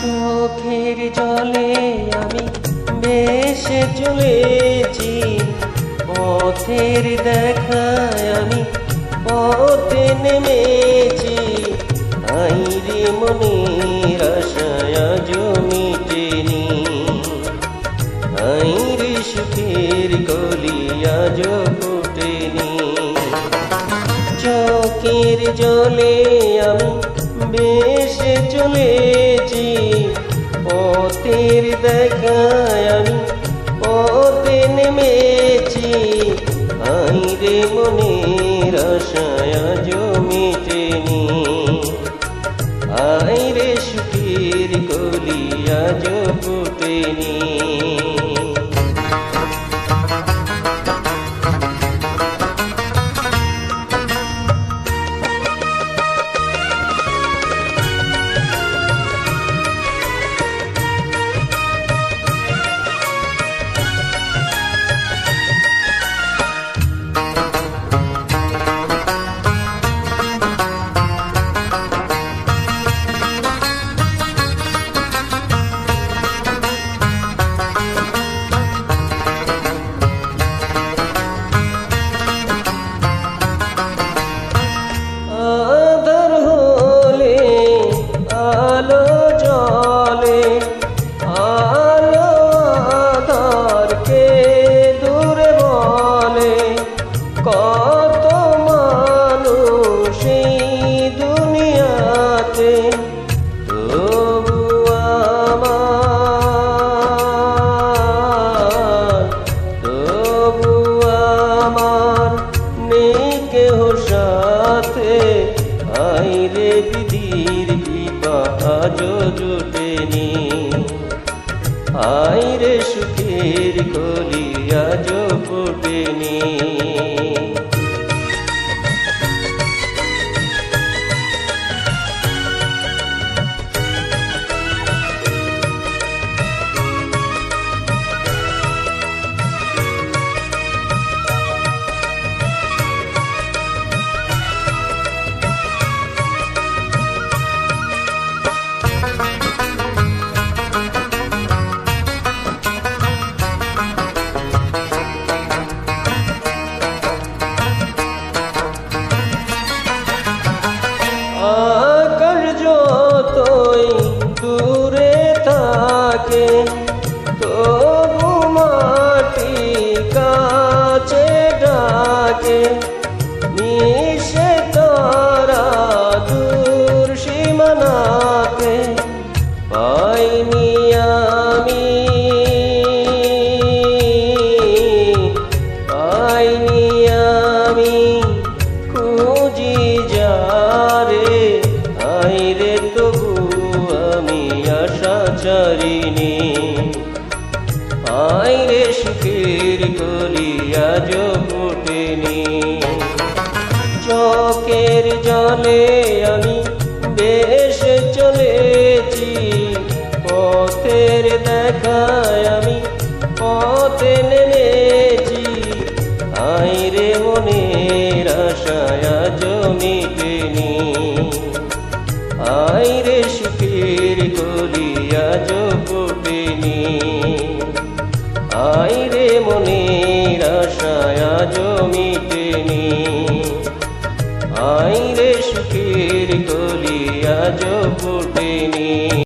চোখের জলে আমি বেশে চলেছি। পথের দেখায় আমি, পথে নেমেছি। আইরে মনের আশায় জমিটেনি আইরে সুখের গলিয়া ফুটেনি চোখের জলে আমি বেশে চলেছি, পথের দেখায় আমি পথে নেমেছি আইরে মনের আশায় জমিটেনি আইরে সুখের কলিয়া ফুটেনি কত মানুষ দুনিয়াতে, তবু আমার তবু আমার নেই কেহ সাথে। আইরে বিধির কৃপা আজ জুটেনি। আইরে সুখের কলি আজ খুঁজি যারে আইরে তবু আমি আশা চারিনি আইরে সুখের গলিয়া ফুটেনি। চকের জলে আইরে সুখের গলিয়া ফুটেনি। আইরে মনের আশায় জমিটেনি আইরে সুখের গলিয়া ফুটেনি।